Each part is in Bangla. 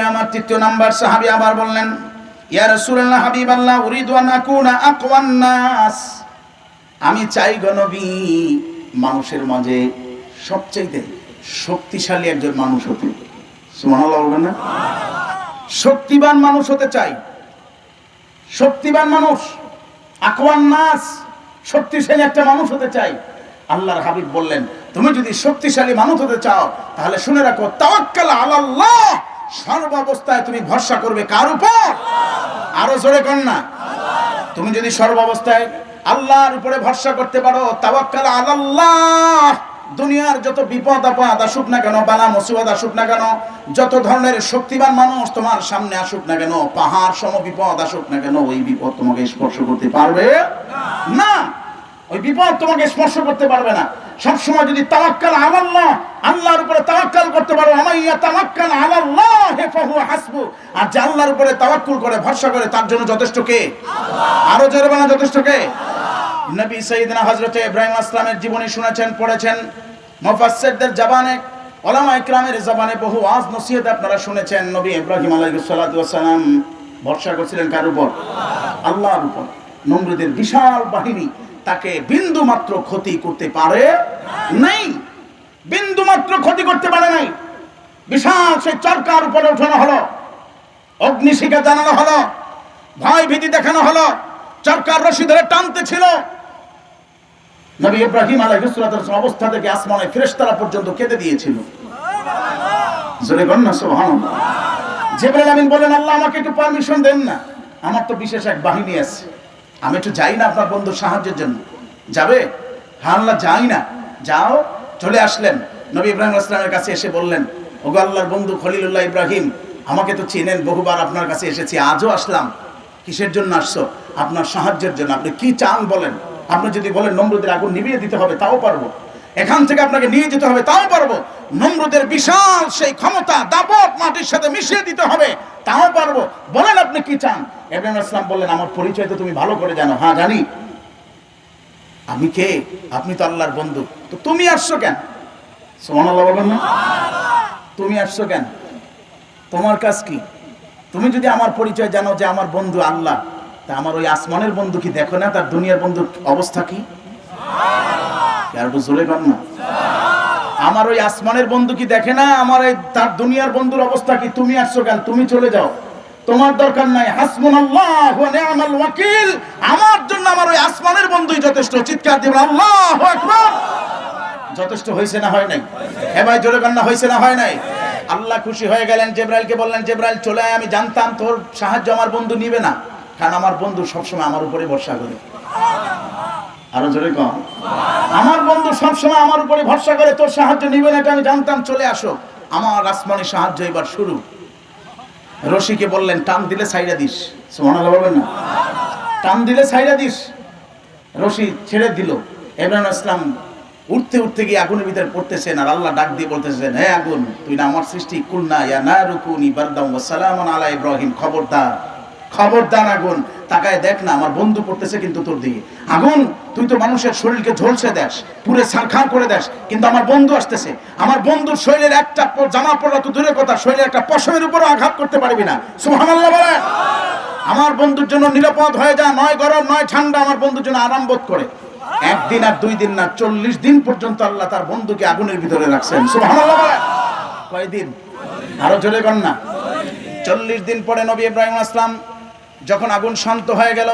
আমার তৃতীয় নাম্বার আবার বললেন উরিদু আমি চাই গো নবী, মানুষের মাঝে সবচাইতে শক্তিশালী একজন মানুষ হতে। না? শক্তিবান মানুষ হতে চাই। শক্তিবান মানুষ, আকওয়ান নাস, শক্তিশালী একটা মানুষ হতে চাই। আল্লাহর হাবিব বললেন, তুমি যদি শক্তিশালী মানুষ হতে চাও, তাহলে শুনে রাখো, তাওয়াক্কাল আলাল্লাহ। সর্বাবস্থায় তুমি ভরসা করবে কার উপর? আরও জোরে কর না। তুমি যদি সর্বাবস্থায় আল্লাহর উপরে ভরসা করতে পারো, তাওয়াক্কাল আলাল্লাহ। দুনিয়ার যত বিপদ আপদ আসুক না কেন, বালা মুসিবত আসুক না কেন, যত ধরনের শক্তিবান মানুষ তোমার সামনে আসুক না কেন, পাহাড় সম বিপদ আসুক না কেন, ওই বিপদ তোমাকে স্পর্শ করতে পারবে? না। ওই বিপদ তোমাকে স্পর্শ করতে পারবে না। সবসময় যদি তাওয়াক্কাল আলাল্লাহ, আল্লাহর উপরে তাওয়াক্কাল করতে পারো আমার আমাইয়া তাওয়াক্কাল আলাল্লাহ ফাহু হাসবু। আর যে আল্লাহর উপরে তাওয়াক্কুল করে, ভরসা করে, তার জন্য যথেষ্ট কে? আরও জোরে বানা যথেষ্ট কে? নবী সাইয়েদনা হযরত ইব্রাহিম আসলামের জীবনী শুনেছেন, পড়েছেন। মুফাসসিরদের জবানে, ওলামা ইকরামের জবানে বহু আজ নসিহত আপনারা শুনেছেন। নবী ইব্রাহিম আলাইহিস সালাতু ভরসা করছিলেন কার উপর? আল্লাহর উপর। নমরুদের বিশাল বাহিনী তাকে বিন্দু মাত্র ক্ষতি করতে পারে নাই। বিন্দু মাত্র ক্ষতি করতে পারে নাই। বিশাল সেই চরকার উপরে উঠানো হলো। অগ্নিশিখা জানানো হলো। ভয় ভীতি দেখানো হলো। চরকার রশি ধরে টানতে ছিল। নবী ইব্রাহিম আলাইহিসসালাম অবস্থা থেকে আসমানে ফেরেশতারা পর্যন্ত কেঁদে দিয়েছিল। জোরে না, সুবহানাল্লাহ। বলেন আল্লাহ আমাকে একটু পারমিশন দেন না। আমার তো বিশেষ এক বাহিনী আছে। আমি একটু যাই না আপনার বন্ধুর সাহায্যের জন্য। যাবে? হ্যাঁ আল্লাহ যাই না। যাও, চলে আসলেন। নবী ইব্রাহিম আসলামের কাছে এসে বললেন, ওগো আল্লাহর বন্ধু খলিলুল্লাহ ইব্রাহিম, আমাকে তো চেনেন, বহুবার আপনার কাছে এসেছি, আজও আসলাম। কিসের জন্য আসছো? আপনার সাহায্যের জন্য। আপনি কি চান বলেন? আপনি যদি বলেন, নমরুদের আগুন নিভিয়ে দিতে হবে, তাও পারব। এখান থেকে আপনাকে নিয়ে যেতে হবে, তাও পারব। নম্রদের বিশাল সেই ক্ষমতা, দাপট মাটির সাথে মিশিয়ে দিতে হবে। তাও পারব। বলেন আপনি কি চান? ইব্রাহিম ইসলাম বললেন, আমার পরিচয় তো তুমি ভালো করে জানো। হ্যাঁ জানি। আমি কে? আপনি তো আল্লাহর বন্ধু। তো তুমি আসছো কেন? সুবহানাল্লাহ, বলবেন না। তুমি আসছো কেন? তোমার কাজ কি? তুমি যদি আমার পরিচয় জানো যে আমার বন্ধু আল্লাহ, তা আমার ওই আসমানের বন্ধু কি দেখো না? তার দুনিয়ার বন্ধুর অবস্থা কি? আর জোরে কর না। আমার ওই আসমানের বন্ধু কি দেখে না? আমার এই তার দুনিয়ার বন্ধুর অবস্থা কি? তুমি আসছো কেন? তুমি চলে যাও। তোমার দরকার নাই। হাসমুন আল্লাহ নি'মাল ওয়াকিল। আমার জন্য আমার ওই আসমানের বন্ধুই যথেষ্ট। চিৎকার দিবেন আল্লাহু আকবার! যথেষ্ট হয়েছে না হয় নাই? হ্যাঁ ভাই, জোরে কান্না হয়েছে না হয় নাই? আল্লাহ খুশি হয়ে গেলেন, জেব্রাইলকে বললেন, জেব্রাইল, চলে আয়। আমি জানতাম তোর সাহায্য আমার বন্ধু নিবে না। কারণ আমার বন্ধু সবসময় আমার উপরে ভরসা করে। আরও জোরে কম। আমার বন্ধু সবসময় আমার উপরে ভরসা করে, তোর সাহায্য নিবে না এটা আমি জানতাম, চলে আসো। আমার আসমানি সাহায্য এবার শুরু। রশিকে বললেন, টান দিলে সাইডা দিস। সোমানা বলবেন না? টান দিলে সাইডা দিস। রশি ছেড়ে দিল। এব্রাহিম ইসলাম উঠতে উঠতে গিয়ে আগুনের ভিতরে পড়তেছেন আর আল্লাহ ডাক দিয়ে বলতেছেন হ্যাঁ আগুন, তুই না আমার সৃষ্টি? কুলনা ইয়া না রুকুনি বারদাম ওয়া সালামুন আলা ইব্রাহিম, খবরদার। খবরদার আগুন। তাকায় দেখ না, আমার বন্ধু পড়তেছে কিন্তু তোর দিকে। আগুন, তুই তো মানুষের শরীরকে ঝলসে দেস, পুরে সারখার করে দেস, কিন্তু আমার বন্ধু আসতেছে। আমার বন্ধুর শরীরের একটা জামা পড়া তো দূরের কথা, শরীরের একটা পশমের উপরও আঘাত করতে পারবি না। সুবহানাল্লাহ বলে আমার বন্ধুর জন্য নিরাপদ হয়ে যা, নয় গরম, নয় ঠান্ডা, আমার বন্ধুর জন্য আরাম বোধ করে। একদিন আর দুই দিন না, চল্লিশ দিন পর্যন্ত আল্লাহ তার বন্ধুকে আগুনের ভিতরে রাখছেন। সুবহানাল্লাহ বলে কয়দিন? আরও জোরে গণ না। চল্লিশ দিন পরে নবী ইব্রাহিম আসলাম যখন আগুন শান্ত হয়ে গেল,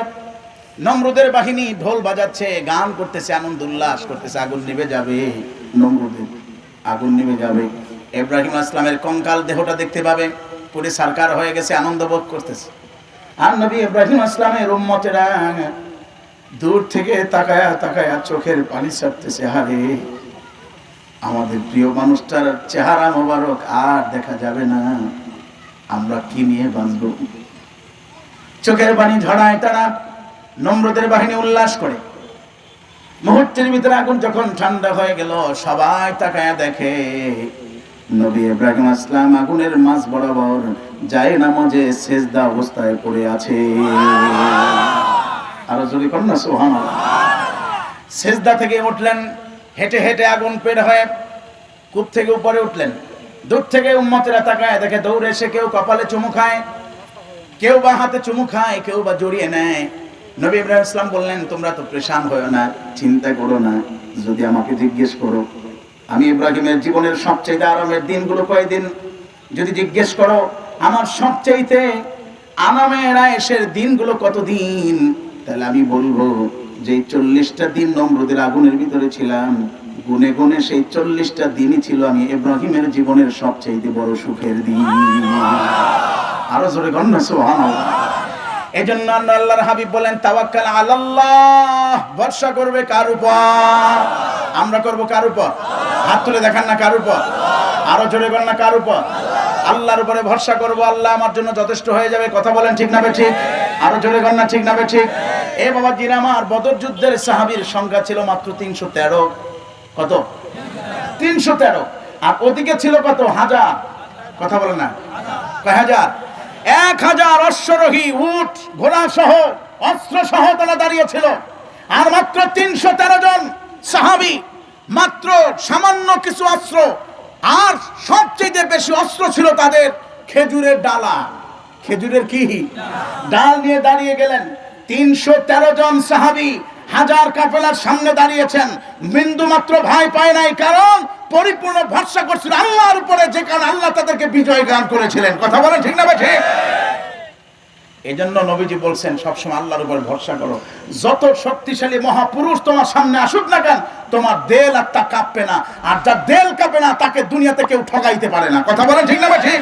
নমরুদের বাহিনী ঢোল বাজাচ্ছে, গান করতেছে, আনন্দ উল্লাস করতেছে, আগুন নিভে যাবে, নমরুদের আগুন নিভে যাবে। ইব্রাহিম আসলামের কঙ্কাল দেহটা দেখতে পাবে, পুরে সরকার হয়ে গেছে, আনন্দ বোধ করতেছে। আর নবী ইব্রাহিম আসলামের উম্মতেরা দূর থেকে তাকায়া তাকায়া চোখের পানি ছাড়তেছে হারে আমাদের প্রিয় মানুষটার চেহারা মোবারক আর দেখা যাবে না। আমরা কি নিয়ে বাঁচব? চোখের পানি ঝড়ায় তারা, নম্রদের বাহিনী উল্লাস করে। মুহূর্তের ভিতরে আগুন যখন ঠান্ডা হয়ে গেল, সবাই তাকায় দেখে, নবী ইব্রাহিম আসলাম আগুনের মাছ বরাবর যায় নামাজে সেজদা অবস্থায় পড়ে আছে। আরও যদি কর না সোহান সেজদা থেকে উঠলেন, হেঁটে হেঁটে আগুন পেট হয়ে কূপ থেকে উপরে উঠলেন। দূর থেকে উম্মতেরা তাকায় দেখে, দৌড়ে এসে কেউ কপালে চুমু খায়। কেউ বা হাতে চুমু খায়, কেউ বা জড়িয়ে নেয়। নবী ইব্রাহিম ইসলাম বললেন, তোমরা তো প্রেশান হয়েও না, চিন্তা করো না। যদি আমাকে জিজ্ঞেস করো, আমি ইব্রাহিমের জীবনের সবচেয়ে আরামের দিনগুলো কয়দিন? যদি জিজ্ঞেস করো, আমার সবচাইতে আরামের আয়েসের দিনগুলো কতদিন? তাহলে আমি বলব যে চল্লিশটা দিন নম্রদের আগুনের ভিতরে ছিলাম, গুনে গুনে সেই চল্লিশটা দিনই ছিল আমি ইব্রাহিমের জীবনের সবচাইতে বড় সুখের দিন। আরও জোরে গণ্য সোহান এই জন্য আমরা আল্লাহর হাবিব বলেন, তাওয়াক্কাল আলাল্লাহ। ভরসা করবে কার উপর? আমরা করব কার উপর? হাত তুলে দেখান না কার উপর? আরও জোরে গণ না কার উপর? আল্লাহর উপরে ভরসা করব, আল্লাহ আমার জন্য যথেষ্ট হয়ে যাবে। কথা বলেন ঠিক না ঠিক আরও জোরে গণ না ঠিক না ঠিক এ বাবা জিরা আমার বদর যুদ্ধের সাহাবীর সংখ্যা ছিল মাত্র তিনশো তেরো। কত? তিনশো তেরো। আর ওদিকে ছিল কত? হাজার। কথা বলে না। কয় হাজার? এক হাজার অশ্বরোহী উট ঘোড়া সহ অস্ত্র সহ তারা দাঁড়িয়েছিল। আর মাত্র তিনশো তেরো জন সাহাবি, মাত্র সামান্য কিছু অস্ত্র। আর সবচেয়ে বেশি অস্ত্র ছিল তাদের খেজুরের ডালা। খেজুরের কি? ডাল নিয়ে দাঁড়িয়ে গেলেন। তিনশো তেরো জন সাহাবি হাজার কাফেলার সামনে দাঁড়িয়েছেন। বিন্দু মাত্র ভয় পায় নাই, কারণ পরিপূর্ণ ভরসা করছিল আল্লাহর উপরে, যে কারণে আল্লাহ তাদেরকে বিজয় গান করেছিলেন। কথা বলেন ঠিক না ভাই? ঠিক। এই জন্য নবীজি বলছেন, সবসময় আল্লাহর উপর ভরসা করো। যত শক্তিশালী মহাপুরুষ তোমার সামনে আসুক না কেন, তোমার দেল আর তা কাঁপবে না। আর যার দেল কাঁপে না, তাকে দুনিয়াতে কেউ ঠকাইতে পারে না। কথা বলেন ঠিক না ভাই? ঠিক।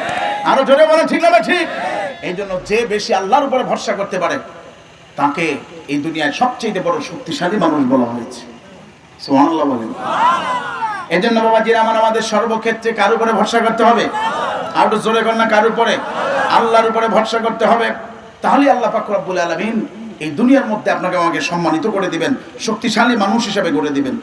আরও জোরে বলেন ঠিক না ভাই? ঠিক। এই জন্য যে বেশি আল্লাহর উপরে ভরসা করতে পারে তাকে এই দুনিয়ায় সবচেয়ে বড় শক্তিশালী মানুষ বলা হয়েছে। সোহানুল্লাহ বলেন। এই জন্য বাবাজিরা আমার আমাদের সর্বক্ষেত্রে কার উপরে ভরসা করতে হবে? আর জোরে কর না কার উপরে? আল্লাহর উপরে ভরসা করতে হবে। তাহলে আল্লাহ পাক রব্বুল আলামিন এই দুনিয়ার মধ্যে আপনাকে আমাকে সম্মানিত করে দিবেন, শক্তিশালী মানুষ হিসেবে গড়ে দিবেন।